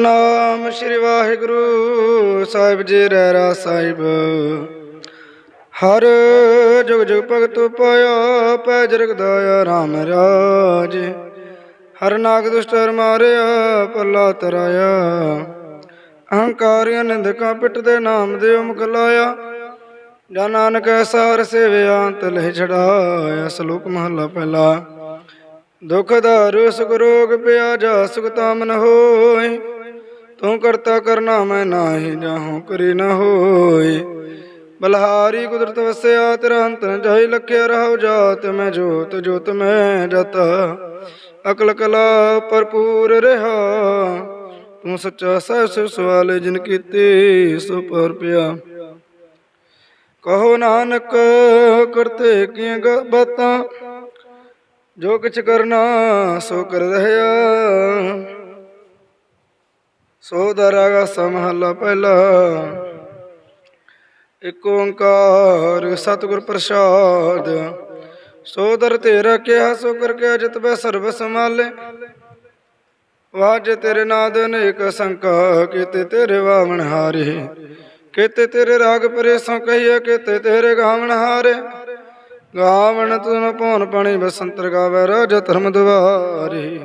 ਨਾਮ ਸ੍ਰੀ ਵਾਹਿਗੁਰੂ ਸਾਹਿਬ ਜੀ ਰਹਿਰਾ ਸਾਹਿਬ। ਹਰ ਜੁਗ ਜੁਗ ਭਗਤ ਪਾਇਆ, ਪੈ ਜਰਗ ਦਾਇਆ ਰਾਮ ਰਾਜ। ਹਰ ਨਾਗ ਦੁਸ਼ਟਰ ਮਾਰਿਆ, ਪੱਲਾ ਤਰਾਇਆ। ਅਹੰਕਾਰੀਆਂ ਨਿੰਦਕਾਂ ਪਿੱਟ ਦੇ ਨਾਮ ਦੇ ਮੁਖ ਲਾਇਆ। ਜਾ ਨਾਨਕ ਸਾਰ ਸੇਵਿਆ ਅੰਤ ਛੜਾਇਆ ਸਲੋਕ ਮਹਲਾ ਪਹਿਲਾ। ਦੁਖ ਦਾਰੂ ਸੁਖ ਰੋਗ ਪਿਆ, ਜਾ ਸੁਖ ਤਾਮਨ ਹੋਏ। ਤੂੰ ਕਰਤਾ ਕਰਨਾ ਮੈਂ ਨਾਹੀ ਜਾਹੂ ਕਰੀ ਨ ਹੋਏ ਬਲਹਾਰੀ ਕੁਦਰਤ ਵਸਿਆ, ਤੇਰਾ ਅੰਤ ਨ ਜਾਈ ਲਖਿਆ ਰਹੋ ਜਾਤ, ਮੈਂ ਜੋਤ ਜੋਤ ਮੈਂ ਜਤ। ਅਕਲ ਕਲਾ ਭਰਪੂਰ ਰਹਾ, ਤੂੰ ਸੱਚਾ ਸਹਿ ਸਿਵ ਸਵਾਲੇ, ਜਿਨ ਕੀਤੇ ਸੋ ਪਰ ਪਿਆ। ਕਹੋ ਨਾਨਕ, ਕਰਤੇ ਕੀਆਂ ਬਾਤਾਂ, ਜੋ ਕਿਛ ਕਰਨਾ ਸੋ ਕਰ ਰਹਿਆ। ਸੋ ਦਰਾਗਾ ਸਮਹਲਾ ਪਹਿਲਾ। ਇਕ ਓੰਕਾਰ ਸਤਿਗੁਰ ਪ੍ਰਸਾਦ। ਸੋ ਦਰ ਤੇਰਾ ਕਿਹਾ ਸੋ ਕਰ ਕੇ ਅਜਤ ਬੈ ਸਰਬ ਸਮਾਲੇ ਵਾਜ ਤੇਰੇ ਨਾਦ ਅਨੇਕ ਸੰਕਾ, ਕੀਤੇ ਤੇਰੇ ਵਾਵਣ ਹਾਰੇ। ਕੀਤੇ ਤੇਰੇ ਰਾਗ ਪਰੇਸੋਂ ਕਹੀਏ, ਕੀਤੇ ਤੇਰੇ ਗਾਵਣ ਹਾਰੇ। ਗਾਵਣ ਤੁਨ ਪਉਨ ਪਾਣੀ, ਬਸੰਤਰ ਗਾਵੇ ਰਾਜ ਧਰਮ ਦੁਆਰੇ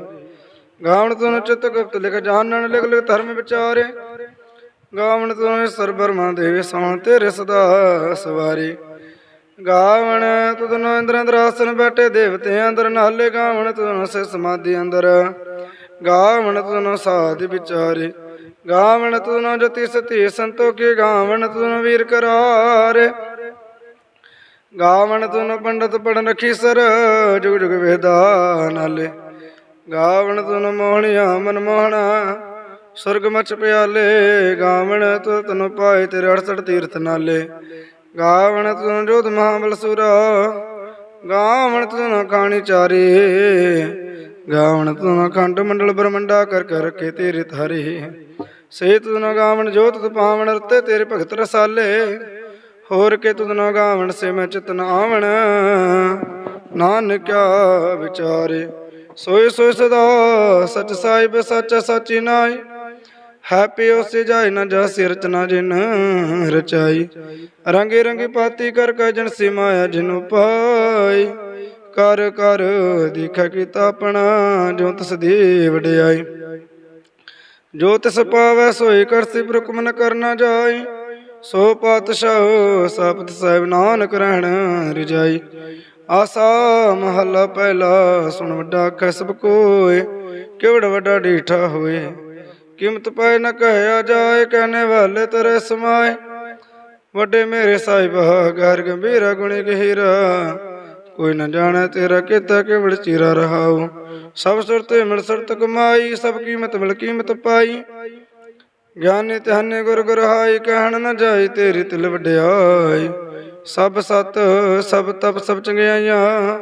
ਗਾਵਣ ਤੁਨ ਚਿਤ ਗੁਪਤ ਲਿਖ ਜਾਣਨ, ਲਿਖ ਲਿਖ ਧਰਮ ਵਿਚਾਰੇ। ਗਾਵਣ ਤੁਨ ਸਰਬਰਮਾ ਦੇਵ ਸੋਣ ਤੇ ਸਦਾ ਸਵਾਰੀ। ਗਾਵਣ ਤੁਨ ਇੰਦਰ ਅੰਦਰ ਆਸਨ ਬੈਠੇ ਦੇਵਤੇ ਅੰਦਰ, ਨਾਲੇ ਗਾਵਣ ਤੁਨ ਸੇ ਸਮਾਧੀ ਅੰਦਰ। ਗਾਵਣ ਤੁਨ ਸਾਧ ਵਿਚਾਰੇ। ਗਾਵਣ ਤੁਨ ਜਤੀ ਸਤੀ ਸੰਤੋਖੀ, ਗਾਵਣ ਤੁਨ ਵੀਰ ਕਰਾਰੇ। ਗਾਵਣ ਤੁਨ ਪੰਡਤ ਪੜਨ ਰਖੀ ਸਰ ਜੁਗ ਜੁਗ ਵੇਦਾ ਨਾਲੇ। ਗਾਵਣ ਤੁਨ ਮੋਹਣਿਆ ਮਨ ਮੋਹਣਾ, ਸੁਰਗ ਮਚ ਪਿਆਲੇ, ਗਾਵਣ ਤੁ ਤਨ ਪਾਏ ਤੇਰੇ 68 ਤੀਰਥ ਨਾਲੇ। ਗਾਵਣ ਤੁਨ ਜੋਤ ਮਹਾਬਲ ਸੁਰਾ, ਗਾਵਣ ਤੁਨ ਕਾਣੀ ਚਾਰੇ। ਗਾਵਣ ਤੁਨ ਖੰਡ ਮੰਡਲ ਬ੍ਰਹਮੰਡਾ ਕਰ ਕਰ ਕੇ ਤੇਰੇ ਧਾਰੇ ਸੇ ਤੁਨ ਗਾਵਣ ਜੋਤ ਤੁ ਪਾਵਣ ਰਤੇ ਤੇਰੇ ਭਗਤ ਰਸਾਲੇ। ਹੋਰ ਕੇ ਤੁਧ ਗਾਵਣ ਸੇ ਮੈਂ ਚਿਤ ਨ ਆਵਣ, ਨਾਨਕਿਆ ਵਿਚਾਰੇ। ਸੋਈ ਸੋਈ ਸਦਾ, ਸਚ ਸਾਹਿਬ, ਸਚ ਸਚੀ ਨਾਈ ਹੈਪੀ ਉਸੇ ਜਾਇ ਨ ਜਾ ਰਚਨਾ ਜਿਨ ਰਚਾਈ। ਰੰਗੇ ਰੰਗੀ ਪਾਤੀ ਕਰ ਕੈ ਸਿਮਾਇਆ ਜਿਨੁ ਪਾਈ ਕਰ ਕਰ ਦੇਖਾ ਕੀਤਾ ਆਪਣਾ ਜੋ ਤਸ ਦੀ ਵਡਿਆਈ। ਜੋ ਤਿਸ ਪਾਵੈ ਸੋਈ ਕਰਸੀ ਬ੍ਰਕਮ ਨ ਕਰਨਾ ਜਾਈ। ਸੋ ਪਾਤਸ਼ਾਹ ਸਬਦ ਸਾਹਿਬ ਨਾਨਕ ਰਹਿਣ ਰਜਾਈ। ਆਸਾ ਮਹੱਲਾ ਪਹਿਲਾ, ਸੁਣ ਵੱਡਾ ਆਖੈ ਸਭ ਕੋਏ, ਕਿਵੜ ਵੱਡਾ ਡੀਠਾ ਹੋਏ। ਕੀਮਤ ਪਾਏ ਨ ਕਹਿਆ ਜਾਏ, ਕਹਨੇ ਵਾਲੇ ਤੇਰੇ ਸਮਾਏ। ਵੱਡੇ ਮੇਰੇ ਸਾਹਿਬ ਗਰ ਗੰਭੀਰਾ ਗੁਣੀ ਗਹੀਰਾ। ਕੋਈ ਨਾ ਜਾਣੈ ਤੇਰਾ ਕਿਤਾ ਕਿਵੜ ਚੀਰਾ ਰਹਾਉ। ਸਭ ਸੁਰਤੇ ਮਿਲ ਸੁਰਤ ਕਮਾਈ, ਸਭ ਕੀਮਤ ਮਿਲ ਕੀਮਤ ਪਾਈ। ਗਿਆਨੀ ਤਹਨੇ ਗੁਰ ਗੁਰ ਹਾਈ, ਕਹਿਣ ਨਾ ਜਾਈ ਤੇਰੀ ਤਿਲ ਵਡਿਆਈ। ਸਭ ਸਤ, ਸਭ ਤਪ, ਸਭ ਚੰਗਿਆਈਆਂ,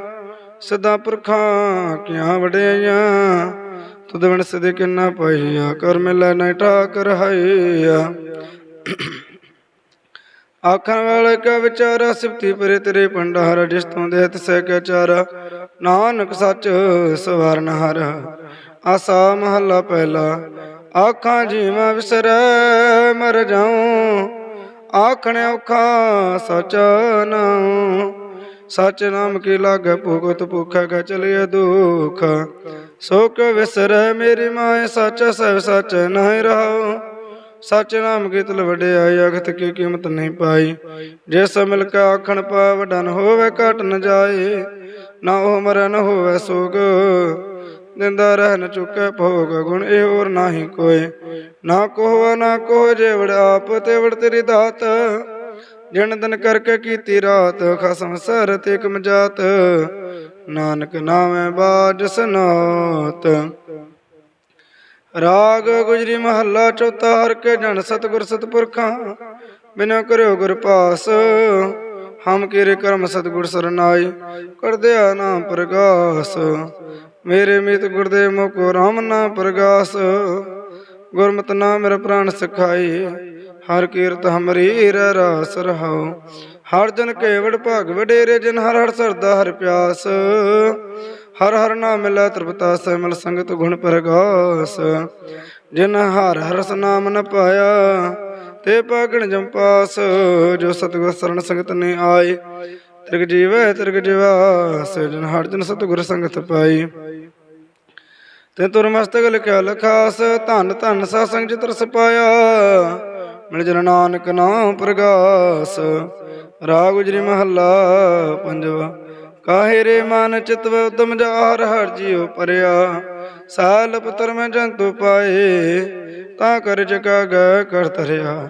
ਸਦਾ ਪੁਰਖਾਂ ਕਿਆਂ ਵਡਿਆਈਆਂ, ਤੁਧ ਵਣ ਸਦੇ ਕਿੰਨਾ ਪਾਈਆ, ਕਰ ਮਿਲੈ ਨਾ ਠਾਕ ਰਹਾਈਆ ਆਖਣ ਵਾਲੇ ਕਾ ਵਿਚਾਰਾ, ਸਿਫਤੀ ਪਰੇ ਤੇਰੇ ਭੰਡਾਰ, ਜਿਸ ਤੋਂ ਦੇ ਤਿਸੈ ਕੈ ਚਾਰਾ। ਨਾਨਕ ਸੱਚ ਸਵਰਨ ਹਰ, ਆਸਾ ਮਹੱਲਾ ਪਹਿਲਾ। ਆਖਾਂ ਜੀਵਾਂ ਵਿਸਰੈ, ਮਰ ਜਾਉ। ਆਖਣ ਔਖਾ ਸਚ ਸਚ ਨਾਮ ਕੀ ਲਾਗੈ ਭੁਗਤ ਭੁਖਾ ਕਾ ਦੁਖ। ਸੋ ਵਿਸਰੈ ਮੇਰੀ ਮਾਏ, ਸਚ ਸਭ ਸਚ ਨਹੀਂ ਰਹਾਉ। ਸਚ ਨਾਮ ਕੀ ਤਲ ਵਡਿਆਈ ਅਗਤ ਕੀ ਕੀਮਤ ਨਹੀਂ ਪਾਈ। ਜਿਸ ਮਿਲ ਕੇ ਆਖਣ ਪਾ ਵਡਨ ਹੋਵੇ ਘਟ ਨ ਜਾਏ ਨਾ ਉਹ ਮਰੈ ਹੋਵੇ ਸੋਗ ਦਿੰਦਾ ਰਹਿ ਨ ਚੁੱਕੈ ਭੋਗ ਗੁਣ, ਇਹ ਹੋਰ ਨਾਹੀ ਕੋਏ ਨਾ ਕੋਹ ਨਾ ਕੋਹ ਜੇ ਆਪ, ਤੇ ਤੇਰੀ ਦਾਤ। ਜਨ ਦਿਨ ਕਰਕੇ ਕੀਤੀ ਰਾਤ, ਖਸਮ ਸਰ ਤੇ ਕਮ ਜਾਤ। ਨਾਨਕ ਨਾਮੈ ਬਾਜ ਸਨਾਤ। ਰਾਗ ਗੁਜਰੀ ਮਹੱਲਾ ਚੌਥਾ, ਹਰ ਕੇ ਜਨ ਸਤਗੁਰ ਸਤਪੁਰਖਾਂ। ਬਿਨਾ ਕਰਿਓ ਗੁਰ ਪਾਸ ਹਮ ਕੀਰੇ ਕਰਮ ਸਤਗੁਰ ਸਰਨਾਈ। ਕਰਦਿਆ ਨਾਮ ਪ੍ਰਗਾਸ। ਮੇਰੇ ਮੀਤ ਗੁਰਦੇਵ ਮੋਕੋ ਰਾਮ ਨਾ ਪ੍ਰਗਾਸ, ਗੁਰਮਤਿ ਨਾਮ ਮੇਰਾ ਪ੍ਰਾਨ ਸਿਖਾਈ। ਹਰ ਕੀਰਤ ਹਮਰੀ ਰਹਿ ਰਹਾਉ। ਹਰ ਜਨ ਕੇਵੜ ਭਾਗ ਵਡੇਰੇ, ਜਿਨ ਹਰ ਹਰ ਸਰਦਾ ਹਰ ਪਿਆਸ। ਹਰ ਹਰ ਨਾਮ ਮਿਲੈ ਤ੍ਰਿਪਤਾ ਸਿਮਲ ਸੰਗਤ ਗੁਣ ਪ੍ਰਗਾਸ। ਜਿਨ ਹਰ ਹਰਸ ਨਾਮ ਨ ਪਾਇਆ, ਤੇ ਪਾਗਣ ਜੰਪਾਸ ਜੋ ਸਤਿਗੁਰ ਸਰਣ ਸੰਗਤ ਨੇ ਆਏ ਤਿਰਗ ਜੀਵੈ, ਤਿਰਗ ਜਿਵਾਸ ਜਨ ਹਰ ਜਨ ਸਤਿਗੁਰ ਸੰਗਤ ਪਾਈ। ਤੇ ਤੁਰ ਮਸਤਕ ਲਿਖਿਆ ਲਖਾਸ, ਧੰਨ ਧੰਨ ਸਾ ਸੰਗ ਚਿਤ ਰਸ ਪਾਇਆ। ਮਿਲ ਜਨ ਨਾਨਕ ਨਾਮ ਪ੍ਰਗਾਸ, ਰਾਗ ਗੁਜਰੀ ਮਹੱਲਾ ਪੰਜਵਾ। ਕਾਹੇ ਰੇ ਮਨ ਚਿਤਵ ਉਦਮ ਜਾਰ ਹਰ ਜੀਉ ਪਰਿਆ। ਸਾਲ ਪਤਰ ਮੈਂ ਜੰਤੂ ਪਾਏ, ਤਾਂ ਕਰ ਜਗਾ ਗੈ ਕਰ ਤਰਿਆ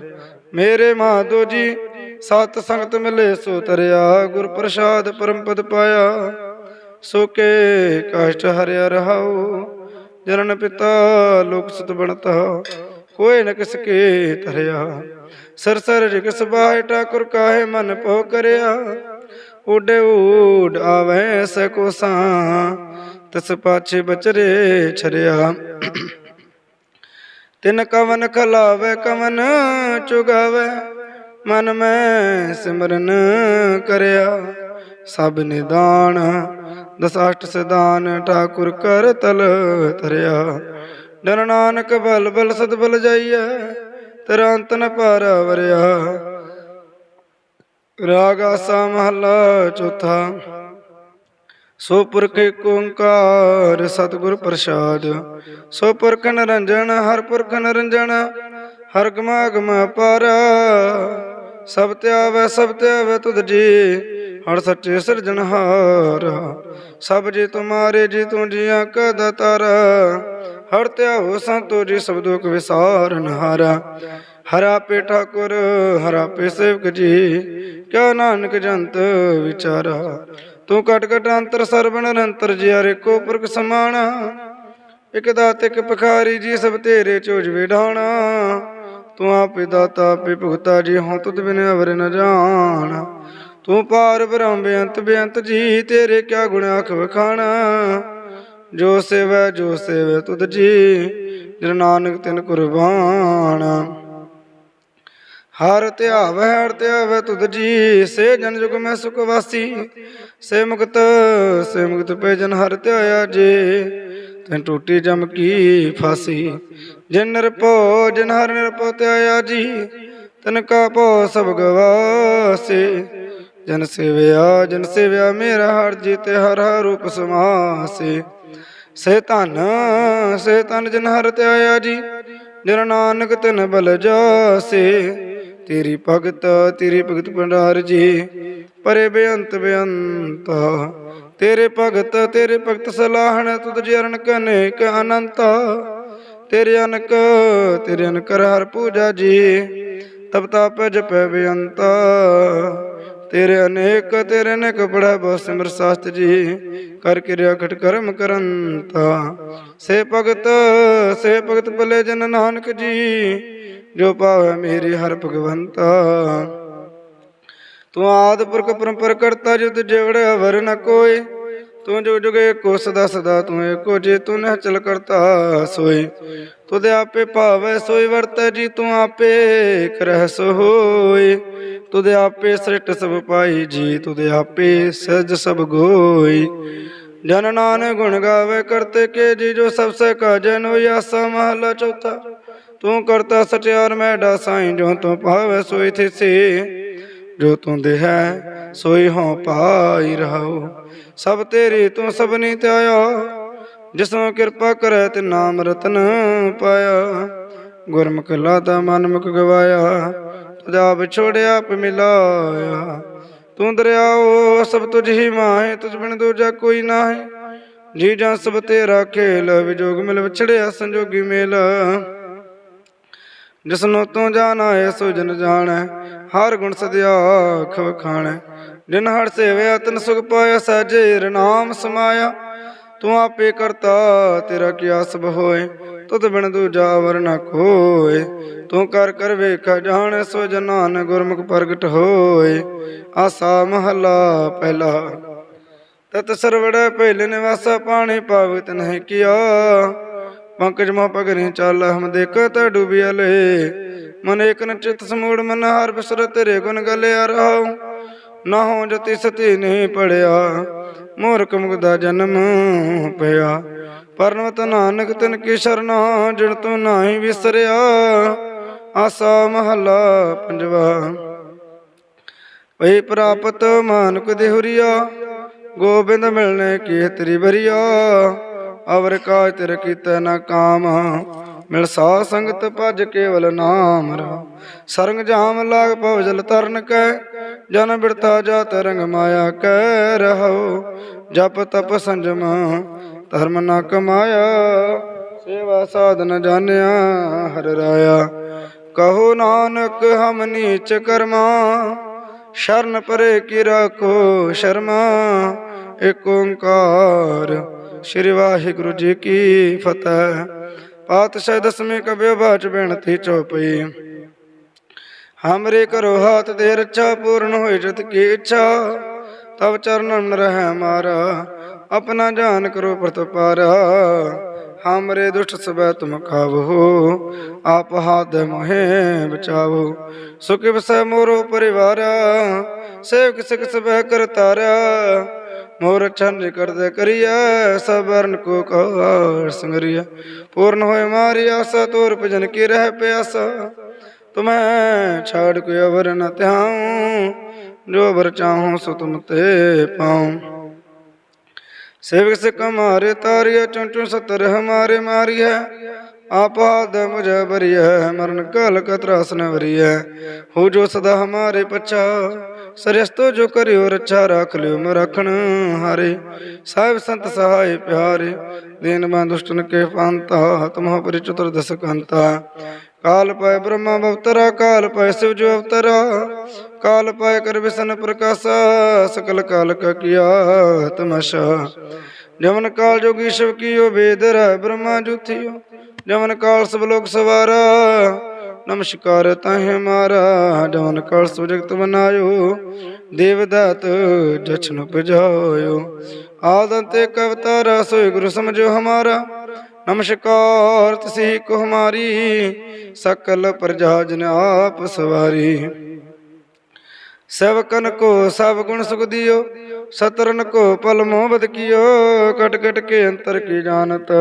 ਮੇਰੇ ਮਾਧੋ ਜੀ ਸਤ ਸੰਗਤ ਮਿਲੇ ਸੋ ਤਰਿਆ ਗੁਰ ਪ੍ਰਸਾਦ ਪਰਮ ਪਦ ਪਾਇਆ। ਸੋ ਕੇ ਕਸ਼ਟ ਹਰਿਆ ਰਹਾਉ, ਜਨਨ ਪਿਤਾ ਲੋਕ ਸਤ ਬਣਤਾ। ਕੋਏ ਨ ਕਿਸ ਕੇ ਤਰਿਆ ਸਰ ਸਰ ਜਿਗ ਸਬਾਇ ਠਾਕੁਰ ਕਾਹੇ ਮਨ ਪੋ ਕਰਿਆ। ਉਡੇ ਊਡ ਆਵੈ ਸਕੋ ਸਾਂ ਤਸ ਪਾਛੇ ਬਚਰੇ ਛਰਿਆ। ਤਿਨ ਕਵਨ ਖਲਾਵੇ, ਕਵਨ ਚੁਗਾਵੇ ਮਨ ਮੈਂ ਸਿਮਰਨ ਕਰਿਆ। ਸਭ ਨਿਦਾਨ ਦਸਾਸ਼ਟ ਸਿਦਾਨ ਠਾਕੁਰ ਕਰ ਤਲ ਤਰਿਆ ਡਰ ਨਾਨਕ ਬਲ ਬਲ ਸਦ ਬਲ ਜਾਈਐ, ਤੇਰਾ ਅੰਤ ਨ ਪਾਰ ਵਰਿਆ ਰਾਗ ਆਸਾ ਮਹੱਲਾ ਚੌਥਾ, ਸੋ ਪੁਰਖ ਏਕ ਓੰਕਾਰ ਸਤਿਗੁਰ ਪ੍ਰਸਾਦ। ਸੋ ਪੁਰਖ ਨਿਰੰਜਨ, ਹਰ ਪੁਰਖ ਨਿਰੰਜਨ, ਹਰ ਗਮਾਗਮ ਪਰ। ਸਭ ਤੇ ਆਵੇ, ਸਭ ਤੇ ਆਵੇ ਤੁਧ ਜੀ, ਹਰ ਸੱਚੇ ਸਿਰਜਣਹਾਰ ਸਭ ਜੀ ਤੁਮਾਰੇ ਜੀ ਤੂੰ ਜੀਆਂ ਕਾ ਦਾਤਾਰ। ਹਰ ਤੇ ਸੰਤੋ ਜੀ, ਸਭ ਦੁਖ ਵਿਸਾਰਨ ਹਰਾ ਪੇ ਠਾਕੁਰ, ਹਰਾ ਪੇ ਸੇਵਕ ਜੀ, ਕਿਆ ਨਾਨਕ ਜੰਤ ਵਿਚਾਰਾ। ਤੂੰ ਕਟ ਕਟ ਅੰਤਰ ਸਰਬ ਨਿਰੰਤਰ ਜਿਆਰੇ ਕੋ ਪੁਰਖ ਸਮਾਣਾ ਇਕ ਦਾਤ, ਇਕ ਭਖਾਰੀ ਜੀ, ਸਭ ਤੇਰੇ ਚੋਜ ਵਿਢਾਣਾ ਤੂੰ ਆਪੇ ਦਾਤਾ, ਆਪੇ ਭੁਗਤਾ ਜੀ ਹਉ ਤੁਧ ਬਿਨ ਅਵਰ ਨ ਜਾਣ। ਤੂੰ ਪਾਰ ਬ੍ਰਹਮ ਬੇਅੰਤ ਬੇਅੰਤ ਜੀ, ਤੇਰੇ ਕਿਆ ਗੁਣ ਆਖ ਵਖਾਣਾ। ਜੋ ਸੇਵੈ ਜੋ ਸੇਵੈ ਤੁਧ ਜੀ, ਜਿਨ ਨਾਨਕ ਤਿਨ ਕੁਰਬਾਨ। ਹਰ ਧਿਆਵੈ ਹਰ ਧਿਆਵੈ ਤੁਧ ਜੀ, ਸੇ ਜਨ ਜੁਗ ਮੈਂ ਸੁਖ ਵਾਸੀ। ਸੇ ਮੁਕਤ ਸੇ ਮੁਕਤ ਪੈ ਜਨ ਹਰ ਧਿਆਇਆ ਜੀ। ਤੈਨ ਟੂਟੀ ਜਮ ਕੀ ਫਾਸੀ। ਜਿਨ ਨਿਰਭਉ, ਜਿਨ ਹਰ ਨਿਰਭਉ ਧਿਆਇਆ ਜੀ, ਤਨ ਕਾ ਭਉ ਸਭ ਗਵਾਸੇ। ਜਨ ਸੇਵਿਆ ਜਨ ਸੇਵਿਆ ਮੇਰਾ ਹਰ ਜੀਤੇ ਹਰ ਹਰ ਰੂਪ ਸਮਾਸੇ। ਸੇ ਧਨ ਸੇ ਧਨ ਜਨ ਹਰ ਧਿਆਇਆ ਜੀ, ਜਨ ਨਾਨਕ ਤਿਨ ਬਲ ਜਾਸੇ। ਤੇਰੀ ਭਗਤ ਤੇਰੀ ਭਗਤ ਭੰਡਾਰ ਜੀ, ਪਰੇ ਬੇਅੰਤ ਬੇਅੰਤ ਤੇਰੇ ਭਗਤ ਤੇਰੇ ਭਗਤ ਸਲਾਹਣ, ਤੁਧ ਜਰਨ ਕਨੇਕ ਅਨੰਤ, ਤੇਰੇ ਅਨਕ, ਤੇਰੇ ਅਨਕਰ ਹਰ ਪੂਜਾ ਜੀ ਤਬ ਤਾਪ ਜਪੈ ਬੇਅੰਤ, ਤੇਰੇ ਅਨੇਕ ਤੇਰੇ ਅਨੇਕ ਬੜਾ ਬਹੁ ਸਿਮਰ ਸਾਸਤ ਜੀ, ਕਰ ਕਿਰਿਆ ਘਟ ਕਰਮ ਕਰੰਤਾ। ਸੇ ਭਗਤ ਸੇ ਭਗਤ ਭਲੇ ਜਨ ਨਾਨਕ ਜੀ, ਜੋ ਪਾਵੇ ਮੇਰੀ ਹਰ ਭਗਵੰਤਾ। ਤੂੰ ਆਦ ਪੁਰਖ ਪਰੰਪਰ ਕਰਤਾ ਜੁਦ ਜਿਵੜ ਵਰ ਨ ਕੋਈ। ਤੂੰ ਜੋ ਜੁਗੇ ਕੋ ਸਦਾ ਸਦਾ ਤੂੰ ਏਕੋ ਜੇ ਤੂੰ ਨਹਿ ਚਲ ਕਰਤਾ ਸੋਈ। ਤੁਧ ਆਪੇ ਭਾਵੈ ਸੋਈ ਵਰਤੈ ਜੀ ਤੂੰ ਆਪੇ ਕਰਹਿ ਸੋ ਹੋਈ। ਤੁਧ ਆਪੇ ਸ੍ਰਿਟ ਸਭ ਪਾਈ ਜੀ, ਤੁਧ ਆਪੇ ਸਜ ਸਭ ਗੋਈ। ਜਨ ਨਾਨਕ ਗੁਣ ਗਾਵੇ ਕਰਤੇ ਕੇ ਜੀ, ਜੋ ਸਭ ਸੇ ਕਾ ਜਨ ਆਸਾ ਮਹਲਾ ਚੌਥਾ। ਤੂੰ ਕਰਤਾ ਸਚਿਆਰ ਮੈਡਾ ਸਾਈਂ ਜੋ ਤੂੰ ਭਾਵੇ ਸੋਈ ਥਿਸੀ। ਜੋ ਤੂੰ ਦੇਹੈ, ਸੋਈ ਹਉ ਪਾਈ ਰਹਾਉ ਸਭ ਤੇਰੀ ਤੂੰ ਸਭਨੀ ਧਿਆਇਆ ਜਿਸੋਂ ਕਿਰਪਾ ਕਰੈ ਤੇ ਨਾਮ ਰਤਨ ਪਾਇਆ। ਗੁਰਮੁਖ ਲਾਦਾ ਮਨ ਮੁਖ ਗਵਾਇਆ ਤੁਝਾ ਵਿਛੋੜਿਆ ਆਪ ਮਿਲਾਇਆ। ਤੂੰ ਦਰਿਆਓ, ਸਭ ਤੁਝ ਹੀ ਮਾਹੇ, ਤੁਝ ਬਿਨ ਦੂਜਾ ਕੋਈ ਨਾਹੀ। ਜੀ ਜਾਂ ਸਭ ਤੇਰਾ ਖੇਲ, ਵਿਜੋਗ ਮਿਲ ਵਿਛੜਿਆ ਸੰਜੋਗੀ ਮੇਲਾ। ਜਿਸਨੂੰ ਤੂੰ ਜਾਣਾ ਏ ਸੋ ਜਨ ਜਾਣੈ, ਹਰ ਗੁਣ ਸਦਿਆ ਖਵਖਾਣੈ ਜਿਨ ਹਰ ਸੇਵਿਆ, ਤਨ ਸੁਖ ਪਾਇਆ ਸਾਜੇ ਰਨਾਮ ਸਮਾਇਆ। ਤੂੰ ਆਪੇ ਕਰਤਾ, ਤੇਰਾ ਕੀਆ ਸਭ ਹੋਏ। ਤੁਧ ਬਿਨ ਦੂਜਾ ਵਰ ਨ ਕੋਏ। ਤੂੰ ਕਰ ਕਰ ਵੇਖ, ਜਾਣ, ਸੋ ਜਨਾਨ ਗੁਰਮੁਖ ਪ੍ਰਗਟ ਹੋਏ। ਆਸਾ ਮਹਲਾ ਪਹਿਲਾ। ਤਤ ਸਰਵੜ ਪਹਿਲੇ ਨਿਵਾਸਾ ਪਾਣੀ ਪਾਵਤ ਨਹੀਂ ਕੀਆ। ਪੰਕਜ ਮੋ ਪਗਰੀ ਚੱਲ, ਹਮ ਦੇਖ ਤ ਡੂਬਿਆ ਮਨ ਏਕ ਨ ਚਿਤ ਸਮੂੜ, ਮਨ ਹਰ ਬਿਸਰ ਤੇਰੇ ਗੁਣ ਗਲਿਆ ਰਹਾਉ। ਨਾ ਹੋ ਜਤੀ ਸਤੀ ਨਹੀਂ ਪੜਿਆ, ਮੂਰਖ ਮੁਗਦਾ ਜਨਮ ਪਿਆ। ਪਰਨਵਤ ਨਾਨਕ ਤਿਨ ਕੀ ਸ਼ਰਨਾ ਜਿਣ ਤੂੰ ਨਾਹੀ ਵਿਸਰਿਆ। ਆਸਾ ਮਹੱਲਾ ਪੰਜਵਾ। ਵੇ ਪ੍ਰਾਪਤ ਮਾਨੁਕ ਦੇਹੁਰੀਆ, ਗੋਬਿੰਦ ਮਿਲਨੇ ਕੀ ਤੇਰੀ ਬਰੀਆ ਅਵਰ ਕਾ ਤਿਰ ਕੀਤੇ ਨਾ ਕਾਮ। ਮਿਲ ਸਾ ਸੰਗਤ ਭਜ ਕੇਵਲ ਨਾਮ ਰਾ। ਸਰੰਗ ਜਾਮ ਲਾਗ ਭਵ ਜਲ ਤਰਨ ਕੈ। ਜਨ ਬਿਰਤਾ ਜਾਤ ਰੰਗ ਮਾਇਆ ਕਹਿ ਰਹੋ। ਜਪ ਤਪ ਸੰਜਮ ਧਰਮ ਨਾ ਕਮਾਇਆ। ਸੇਵਾ ਸਾਧਨ ਜਾਣਿਆ ਹਰ ਰਾਇਆ। ਕਹੋ ਨਾਨਕ ਹਮ ਨੀਚ ਕਰਮਾ। ਸ਼ਰਨ ਪਰੇ ਕੀ ਰਾਖੋ ਸ਼ਰਮਾ। ਏਕ ਓੰਕਾਰ ਸ੍ਰੀ ਵਾਹਿਗੁਰੂ ਜੀ ਕੀ ਫਤਿਹ। ਪਾਤਸ਼ਾਹ ਦਸਵੇਂ ਕਬਿਓ ਬਾਚ ਬੇਨਤੀ ਚੋਪਈ। ਹਮਰੇ ਕਰੋ ਹਾਥ ਦੇ ਰੱਛਾ, ਪੂਰਨ ਹੋਏ ਜਤ ਕੀ ਇੱਛਾ। ਤਬ ਚਰਨਨ ਰਹਿ ਮਾਰਾ, ਆਪਣਾ ਜਾਨ ਕਰੋ ਪ੍ਰਤਪਾਰਾ ਹਮਰੇ ਦੁਸ਼ਟ ਸਬੈ ਤੁਮ ਖਾਵੋ, ਆਪ ਹਾਥ ਮੋਹਿ ਬਚਾਵੋ। ਸੁਖ ਵਸੈ ਮੋਰੋ ਪਰਿਵਾਰਾ, ਸੇਵਕ ਸਿਖ ਸਬੈ ਕਰ ਮੋਰਛਨ ਕਰਦੇ ਕਰੀਐ ਸਬਰਨ ਕੋ ਕਹਰ ਸੰਗਰੀਐ ਪੂਰਨ ਹੋਏ ਮਾਰੀ ਆਸਾ, ਤੋਰ ਭਜਨ ਕੀ ਰਹਿ ਪਿਆਸਾ। ਤੁਮੈ ਛਾੜ ਕੋਈ ਅਵਰ ਨ ਧਿਆਉ, ਜੋ ਵਰ ਚਾਹੂੰ ਸੋ ਤੁਮ ਤੇ ਪਾਉ। ਸੇਵਕ ਸਿਕ ਮਾਰੇ ਤਾਰਿਆ ਚੁੰਚੁ ਸਤਰ ਹਮਾਰੇ ਮਾਰੀ ਹੈ ਆਪਾਦ ਮੁਝ ਬਰੀ ਮਰਨ ਕਲ ਕਤਰਾਸ ਨ ਵਰੀ ਹੈ ਹੋ ਜੋ ਸਦਾ ਹਮਾਰੇ ਪਛਾ ਸਰਸਤੋ ਜੋ ਕਰਿਓ ਰੱਛਾ ਰੱਖ ਲਿਓ ਮੈਂ ਰਖਣ ਹਾਰੇ। ਸਾਹਿਬ ਸੰਤ ਸਹਾਇ ਪਿਆਰੇ, ਦੇਨ ਮੈਂ ਕੇ ਪੰਤਾ ਹਤਮਾ ਪਰਿਚਤਰ ਦਸ ਕੰਤਾ। ਕਾਲ ਪੈ ਬ੍ਰਹਮਾ ਅਵਤਰਾ ਕਾਲ ਪੈ ਸਿਵ ਜੋ ਅਵਤਰਾ। ਕਾਲ ਪੈ ਕਰ ਵਿਸ਼ਨ ਪ੍ਰਕਾਸ਼ਾ, ਸਕਲ ਕਾਲ ਕਾ ਕੀਆ ਤਮਸ਼ਾ। ਜਮਨ ਕਾਲ ਜੋਗੀ ਸ਼ਿਵ ਕੀਓ ਵੇਦ ਬ੍ਰਹਮਾ ਜੁਥਿਓ। ਜਮਨ ਕਾਲ ਸਭ ਲੋਕ ਸਵਾਰਾ। ਨਮਸਕਾਰ ਤਹਿ ਮਾਰਾ ਡਵਨ ਕਲ ਸੁਜਗਤ ਬਨਾਇਓ, ਦੇਵਦਾਤ ਜਸ਼ਨ ਉਪਜਾਇਓ। ਆਦਨ ਤੇ ਕਵਤਾ ਰਸ ਹੋਇ ਗੁਰੂ ਸਮਝੋ ਹਮਾਰਾ। ਨਮਸਕਾਰ ਤਸੀ ਕੋ ਹਮਾਰੀ, ਸਕਲ ਪ੍ਰਜਾ ਜਨ ਆਪ ਸਵਾਰੀ। ਸਵਕਨ ਕੋ ਸਭ ਗੁਣ ਸੁਖ ਦਿਓ ਸਤਰਨ ਕੋ ਪਲ ਮੋਹ ਬਦ ਕੀਓ, ਕਟ ਕਟ ਕੇ ਅੰਤਰ ਕੀ ਜਾਣਤ।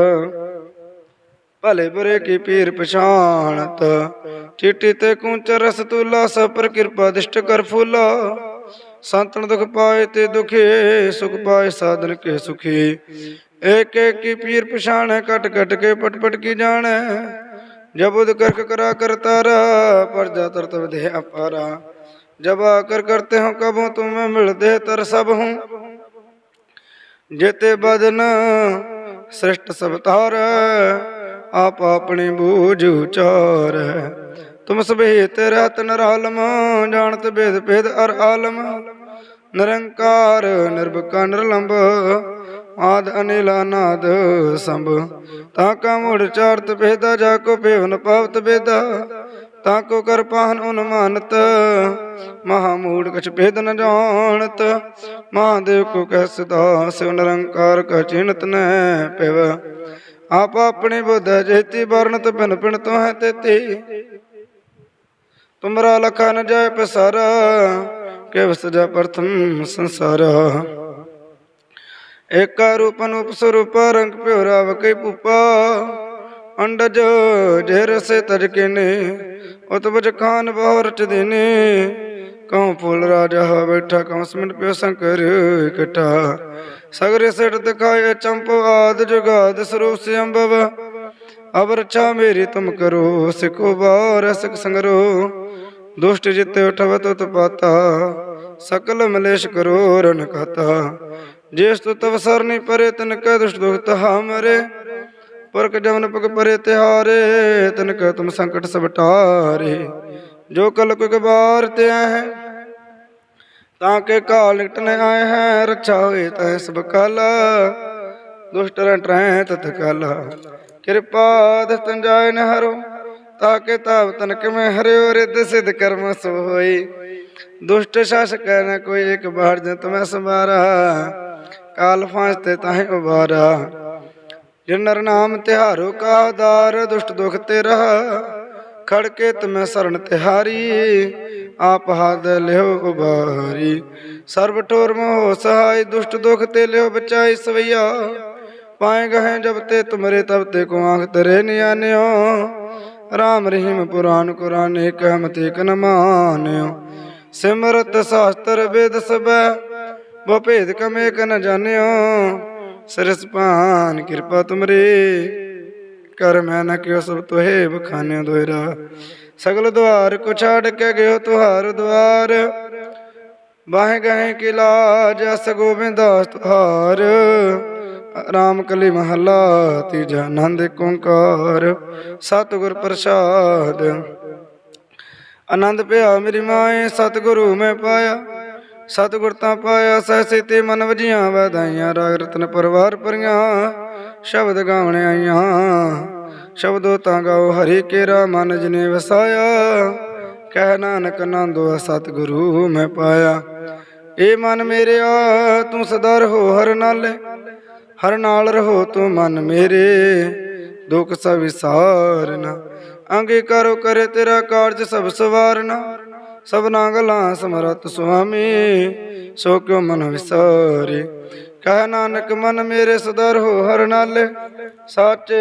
ਭਲੇ ਬੁਰੇ ਕੀ ਪੀਰ ਪਛਾਣਤ ਚਿੱਟੀ ਤੇ ਕੂੰਚ ਰਸ ਤੁਲਾ ਸਭ ਪਰ ਕਿਰਪਾ ਦਿਸ਼ਟ ਕਰ ਫੂਲਾ ਸੰਤਨ ਦੁਖ ਪਾਏ ਤੇ ਦੁਖੇ ਸੁਖ ਪਾਏ ਸਾਧਨ ਕੇ ਸੁਖੀ ਏਕ ਏਕ ਕੀ ਪੀਰ ਪਛਾਣੈ ਕਟ ਕਟ ਕੇ ਪਟ ਪਟ ਕੀ ਜਾਣੈ ਜਬ ਉਦ ਕਰਕ ਕਰਾ ਕਰ ਤਾਰਾ ਪਰਜਾ ਤਰਤ ਵਿਧੇ ਅਪਾਰਾ जब आकर करते हो कबो तुम्हें मिलते तर सब हूँ जेते बदन श्रेष्ठ सब तार ਆਪ ਆਪਣੇ ਬੋਝ ਉਚਾਰ ਹੈ। ਤੁਮ ਸਭੇਤ ਰਤ ਨਰਾਲਮ, ਜਾਣਤ ਭੇਦ ਭੇਦ ਅਰ ਆਲਮ। ਨਿਰੰਕਾਰ ਨਿਰਭਕਾ ਨਿਰਲੰਭ, ਆਦ ਅਨਿਲ ਅਨਾਦ ਸੰਭ। ਤਾ ਕਾ ਮੂੜ ਚਾਰਤ ਭੇਦਾ, ਜਾ ਕੋ ਭੇਵਨ ਪਾਵਤ ਬੇਦਾ ਤਾ ਕੋ ਕਰ ਪਾਹਨ ਉਨਮਾਨਤ ਮਹਾ ਮੂੜ ਕਛ ਭੇਦ ਨ ਜਾਣਤ। ਮਹਾਦੇਵ ਕੋ ਕਹਿ ਸਦਾ ਸਿਵ ਨਿਰੰਕਾਰ ਕਾ ਚਿੰਤ ਨੈ ਪਿਵ। ਆਪ ਆਪਣੀ ਬੁੱਧ ਜੇਤੀ ਵਰਣਤ ਬਿਨ ਪਿਣ ਤੋਂ ਹੈ ਤੇਤੀ ਤੁਮਰਾ ਲਖਾ ਨ ਜਾਏ ਪਸਾਰਾ, ਕੇ ਵਸਜਾ ਪ੍ਰਥਮ ਸੰਸਾਰ। ਏਕਾ ਰੂਪ ਅਨੂਪ ਸਰੂਪ, ਰੰਗ ਪਿਉਰਾ ਵਕਈ ਪੁਪਾ ਅੰਡਜ ਜੇਰ ਸੇ ਤਜ ਕੇ ਨੇ ਉਤ ਖਾਨ ਬਹੁ ਰਚ ਦੇਨੇ ਕਉ ਫੁੱਲ ਰਾਜਾ ਹੋ ਬੈਠਾ ਕਉ ਸਮਿੰਟ ਪਿਓ ਸੰਕਰ ਇਕਟਾ ਸਗਰੇ ਸਿਟ ਦਿਖਾਏ ਚੰਪ ਆਦ ਜੁਗਾਦ ਸਰੂਪ ਸੇ ਅੰਬਵ ਮੇਰੀ ਤੁਮ ਕਰੋ ਸਿਕੋ ਬਾਰ ਸਿਕ ਸੰਗਰੋ। ਦੁਸ਼ਟ ਜਿਤੇ ਉਠਵ ਤਤ ਸਕਲ ਮਲੇਸ਼ ਕਰੋ ਰਨ ਕਾਤਾ ਜਿਸ ਤੁ ਤਵ ਸਰ ਪਰੇ, ਤਨ ਕੈ ਦੁਸ਼ਟ ਦੁਖ ਤਹਾ ਮਰੇ। ਪੁਰਖ ਜਮਨ ਪਗ ਪਰੇ ਤਿਹਾਰੇ, ਤਨ ਕੈ ਤੁਮ ਸੰਕਟ ਸਭ ਟਾਰੇ ਜੋ ਕਲ ਕੁਗ ਬਾਰ ਤੇ ਹੈ, ਤਾਂ ਕੇ ਕਾਲ ਨਿਕਟਨ ਆਏ ਹੈ, ਰੱਛਾ ਹੋਏ ਤੈ ਸਭ ਕਲ ਦੁਸ਼ਟ ਰਣ ਟਰੈ ਤਤ ਕਲ। ਕਿਰਪਾ ਦਸਤਨ ਜਾਏ ਨ ਹਰੋ ਤਾਂ ਕੇ ਤਾਪ ਤਨ ਕਿਵੇਂ ਹਰਿਓ, ਰਿੱਧ ਸਿਧ ਕਰਮ ਸੋ ਹੋਈ। ਦੁਸ਼ਟ ਸ਼ਾਸਕ ਨ ਕੋਈ ਇੱਕ ਬਾੜ ਜ ਤੁਮੈ ਸਮਾਰਾ ਕਾਲ ਫਾਂਸ ਤੇ ਤਾਹੇ ਉਬਾਰਾ। ਜਿਨ ਨਰ ਨਾਮ ਤਿਹਾਰੋ ਕਾ ਆਧਾਰ ਦੁਸ਼ਟ ਦੁਖ ਤੇ ਰਹਾ ਖੜਕੇ ਕੇ ਤੁਮੈ ਸਰਣ ਤਿਹਾਰੀ, ਆਪ ਹੱਦ ਲਿਓ ਉਬਾਰੀ। ਸਰਬ ਠੋਰ ਮੋਹ ਸਹਾਈ, ਦੁਸ਼ਟ ਦੁਖ ਤੇ ਲਿਓ ਬਚਾਈ ਸਵਈਆ। ਪਾਏ ਗਏ ਜਬ ਤੇ ਤੁਮਰੇ, ਤਬ ਤੇ ਕੋ ਆਂਖ ਤਰੇ ਨਿਆਨਿਓ ਰਾਮ ਰਹੀਮ ਪੁਰਾਨ ਕੁਰਾਨ ਏਕ ਹਮਤ ਏਕ ਨ ਮਾਨਿਓ। ਸਿਮਰਤ ਸ਼ਾਸਤਰ ਵੇਦ ਸਬੈ ਬੋ ਭੇਦ ਕਮੇ ਕ ਨ ਜਾਣਿਓ। ਸਰਸ ਪਾਨ ਕਿਰਪਾ ਤੁਮਰੇ ਕਰ ਮੈਂ ਨ ਕਿਉ ਸਭ ਤੋਹੇ ਬਖਾਨਿਓ ਦੋਇਰਾ। ਸਗਲ ਦੁਆਰ ਕੋ ਛਾੜ ਕੇ ਗਇਓ ਤੁਹਾਰ ਦੁਆਰ। ਬਾਹੇ ਗਏ ਕਿ ਲਾਜ ਅਸ ਗੋਬਿੰਦਾਸ ਤੁਹਾਰ। ਰਾਮ ਕਲੀ ਮਹੱਲਾ ਤੀਜਾ ਆਨੰਦ ਏਕ ਓੰਕਾਰ। ਸਤਿਗੁਰ ਪ੍ਰਸਾਦ। ਆਨੰਦ ਪਿਆ ਮੇਰੀ ਮਾਏ, ਸਤਿਗੁਰੂ ਮੈਂ ਪਾਇਆ। ਸਤਿਗੁਰ ਤਾਂ ਪਾਇਆ ਸਹਿਸੇ ਤੇ ਮਨ ਵਜੀਆਂ ਵਧਾਈਆਂ ਰਾਗ ਰਤਨ ਪਰਵਾਰ ਪਰੀਆਂ ਸ਼ਬਦ ਗਾਵਣ ਆਈਆਂ। ਸ਼ਬਦੋ ਤਾਂ ਗਾਓ ਹਰੀ ਕੇਰਾ, ਮਨ ਜਨੇ ਵਸਾਇਆ, ਕਹਿ ਨਾਨਕ ਨੰਦੋ ਸਤਿਗੁਰੂ ਮੈਂ ਪਾਇਆ। ਏ ਮਨ ਮੇਰਿਆ, ਤੂੰ ਸਦਾ ਰਹੋ ਹਰ ਨਾਲੇ, ਹਰ ਨਾਲ ਰਹੋ ਤੂੰ ਮਨ ਮੇਰੇ, ਦੁਖ ਸਭ ਵਿਸਾਰਨਾ ਕਰੋ ਕਰੇ ਤੇਰਾ ਕਾਰਜ ਸਭ ਸਵਾਰਨਾ। ਸਭਨਾ ਗਲਾਂ ਸਮਰਤ ਸੁਆਮੀ, ਸੋ ਕਿਉ ਮਨ ਵਿਸਾਰੇ? ਕਹਿ ਨਾਨਕ, ਮਨ ਮੇਰੇ ਸਦਰ ਹੋ ਹਰ ਨਾਲੇ ਸਾਚੇ।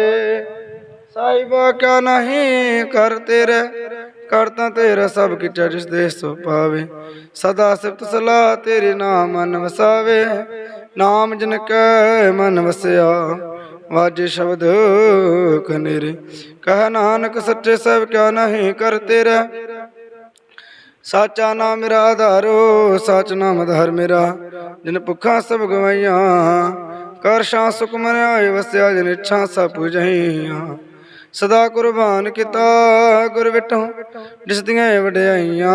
ਸਾਹਿਬਾ, ਕਿਆ ਨਹੀਂ ਕਰ ਤੇਰੇ? ਕਰਤਾ ਤੇਰਾ ਸਭ ਕਿਛ ਜਿਸ ਦੇਸ ਸੋ ਪਾਵੇ। ਸਦਾ ਸਿਫਤ ਸਲਾਹ ਤੇਰੇ ਨਾਮ ਮਨ ਵਸਾਵੇ। ਨਾਮ ਜਿਨ ਕੈ ਮਨ ਵਸਿਆ, ਵਾਜੇ ਸ਼ਬਦ ਕਨੇਰੇ। ਕਹਿ ਨਾਨਕ, ਸੱਚੇ ਸਭ ਕਿਆ ਨਹੀਂ ਕਰ ਤੇਰਾ? ਸਾਚਾ ਨਾਮ ਮੇਰਾ ਆਧਾਰੋ ਸਾਚ ਨਾਮ ਆਧਾਰ ਮੇਰਾ। ਜਿਨ ਭੁੱਖਾਂ ਸਭ ਗਵਾਈਆਂ ਕਰ ਸ਼ਾਂ ਸੁਖ ਮਨ ਵਸਿਆ ਜਿਨ ਇੱਛਾ ਸਭ ਪੁਜਈਆਂ। ਸਦਾ ਕੁਰਬਾਨ ਕੀਤਾ, ਗੁਰ ਵਿਟੋ ਜਿਸ ਦੀਆਂ ਵਡਿਆਈਆਂ।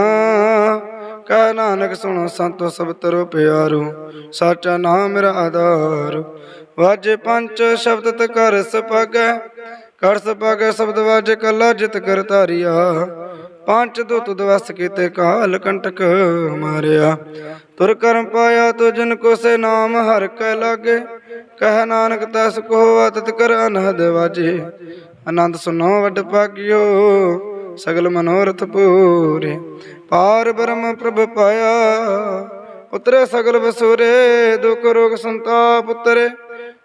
ਕਹਿ ਨਾਨਕ ਸੁਣੋ ਸੰਤੋ ਸਭ ਤਰੋ ਪਿਆਰੋ, ਸਾਚਾ ਨਾਮ ਮੇਰਾ ਆਧਾਰ। ਵਾਜੇ ਪੰਜ ਸ਼ਬਦ ਤ ਕਰ ਸਪਗੈ ਕਰ ਸਪਗੈ ਸ਼ਬਦ ਵਾਜੇ ਕਲਾ ਜਿਤ ਕਰ ਧਾਰਿਆ। ਪੰਜ ਦੁੱਤ ਦਵਸ ਕੀਤੇ ਕਾਲ ਕੰਟਕ ਮਾਰਿਆ। ਤੁਰ ਕਰਮ ਪਾਇਆ ਤੋ ਜਨ ਕੋ ਸੇ ਨਾਮ ਹਰ ਕੈ ਲਾਗੇ, ਕਹਿ ਨਾਨਕ ਤਸ ਕੋ ਅਤਿਤ ਕਰ ਅਨਹਦ ਵਾਜੇ। ਆਨੰਦ ਸੁਨੋ ਵੱਡ ਭਾਗਿਓ, ਸਗਲ ਮਨੋਰਥ ਪੂਰੇ। ਪਾਰ ਬ੍ਰਹਮ ਪ੍ਰਭ ਪਾਇਆ, ਉਤਰੇ ਸਗਲ ਬਸੁਰੇ, ਦੁਖ ਰੋਗ ਸੰਤਾਪ ਉਤਰੇ।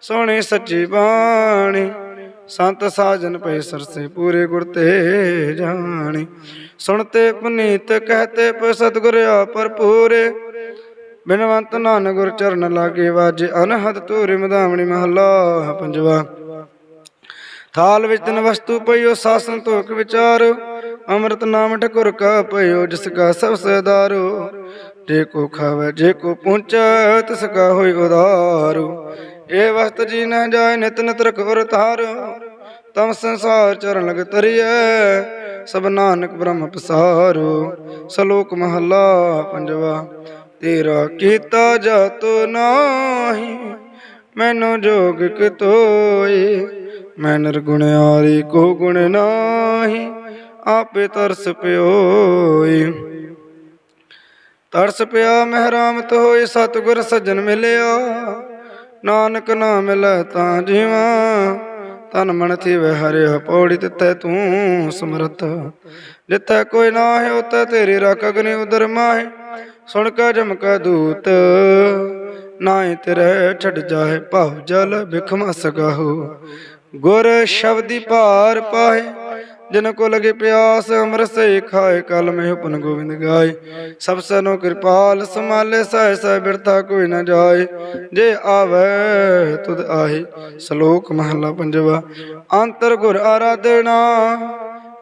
ਸੋਹਣੀ ਸੱਚੀ ਬਾਣੀ, ਸੰਤ ਸਾਜਨ ਪਏ ਸਰਸੇ ਪੂਰੇ ਗੁਰ ਤੇ ਜਾਣੀ ਸੁਣਤੇ ਪੁਨੀਤ ਕਹਤੇ ਪ ਸਤਿਗੁਰ ਆ ਭਰਪੂਰੇ ਬਿਨਵੰਤ ਨਾਨਕ ਗੁਰ ਚਰਨ ਲਾਗੇ ਵਾਜੇ, ਅਨਹਦ ਤੂਰੇ ਮਧਾਵਣੀ ਮਹੱਲਾ ਪੰਜਵਾ। ਥਾਲ ਵਿੱਚ ਤਨ ਵਸਤੂ ਪਈਓ, ਸਾਸਨ ਧੋਖ ਵਿਚਾਰ, ਅੰਮ੍ਰਿਤ ਨਾਮ ਠਕੁਰ ਕਾ ਪਈਓ, ਜਿਸ ਕਾ ਸਭ ਸਦਾਰੋ ਜੇ ਕੋ ਖਾਵੇ, ਜੇ ਕੋ ਪਹੁੰਚੈ, ਤਿਸ ਕਾ ਹੋਈ ਉਦਾਰੂ। ਇਹ ਵਸਤ ਜੀ ਨ ਜਾਏ ਨਿਤ ਨਿਤ ਰਖੁਰ ਤਾਰ ਤਮ ਸੰਸਾਰ ਚਰਨ ਲਗ ਤਰੀਐ ਸਭ ਨਾਨਕ ਬ੍ਰਹਮ ਪਸਾਰੋ, ਸ਼ਲੋਕ ਮਹੱਲਾ ਪੰਜਵਾ, ਤੇਰਾ ਕੀਤਾ ਜਾਤੋ ਨਾਹੀ, ਮੈਨੂੰ ਜੋਗ ਕਿਤੋਏ, ਮੈਂ ਨਿਰਗੁਣਿਆਰੀ ਕੋ ਗੁਣ ਨਾਹੀ, ਆਪੇ ਤਰਸ ਪਿਓਏ। ਤਰਸ ਪਿਆ ਮਹਿਰਾਮਤ ਹੋਏ, ਸਤਿਗੁਰ ਸੱਜਣ ਮਿਲਿਆ, ਨਾਨਕ ਨਾਮ ਲੈ ਤਾਂ ਜੀਵਾ ਤਨ ਮਨ ਥੀਵੈ ਹਰਿ ਪੌੜੀ ਤਿੱਥੈ ਤੂੰ ਸਮਰਤ ਜਿੱਥੈ ਕੋਈ ਨਾ ਹੈ ਉਤੈ ਤੇਰੀ ਰੱਖ ਅਗਨੀ ਉਦਰ ਮਾਹੇ। ਸੁਣ ਕਾ ਜਮਕਾ ਦੂਤ ਨਾਏ ਤੇਰੇ ਛੱਡ ਜਾਏ ਭਵ ਜਲ ਬਿਖਮ ਸਗਾਹੋ ਗੁਰ ਸ਼ਬਦੀ ਭਾਰ ਪਾਏ ਜਿਨ ਕੋ ਲਗੇ ਪਿਆਸ, ਅੰਮ੍ਰਿਤ ਸੇ ਖਾਏ, ਕਲ ਮੈਂ ਹੁਪਨ ਗੋਬਿੰਦ ਗਾਏ। ਸਭ ਸਨੋ ਕਿਰਪਾਲ ਸਮਾਲੇ ਸਹਿ ਸਹਿ ਬਿਰਤਾ ਕੋਈ ਨਾ ਜਾਏ। ਜੇ ਆਵੇ, ਤੁਧ ਆਹੇ ਸ਼ਲੋਕ ਮਹਲਾ ਪੰਜਵਾ। ਅੰਤਰ ਗੁਰ ਆਰਾਧਨਾ,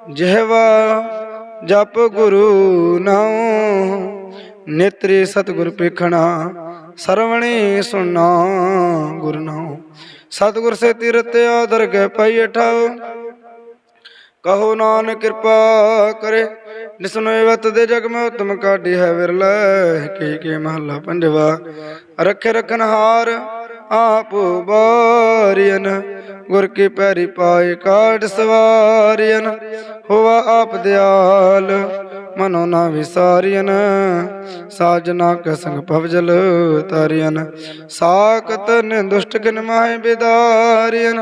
ਜਿਹਵਾ ਜਪ ਗੁਰੂ ਨਾਉ। ਨੇਤਰੇ ਸਤਿਗੁਰ ਪੇਖਣਾ ਸਰਵਣੀ ਸੁਣਾ ਗੁਰ ਨਾਉ। ਸਤਿਗੁਰ ਸੇ ਤੀਰਤ ਆਦਰ ਗਏ ਪਈ ਠਾਓ ਕਹੋ ਨਾਨਕ ਕਿਰਪਾ ਕਰੇ ਨਿਸਨੋਏ ਵਤ ਦੇ ਜਗ ਮੈਂ ਉਤਮ ਕਾਢੀ ਹੈ ਵਿਰਲੇ, ਕੀ ਕੀ ਮਹੱਲਾ ਪੰਜਵਾ, ਰੱਖੇ ਰਖਨ ਹਾਰ, ਆਪ ਬਾਰੀਨ ਗੁਰ ਕੀ ਪੈਰੀ ਪਾਏ ਕਾਢ ਸਵਾਰੀਨ ਹੋਵਾ ਆਪ ਦਿਆਲ, ਮਨੋ ਨਾ ਵਿਸਾਰੀਨ ਸਾਜਨਾ ਕੈ ਸੰਗ ਭਵਜਲ ਤਾਰੀਨ ਸਾਕਤ ਨੇ ਕਿਨ ਮਾਹੇ ਬਿਦਾਰੀਨ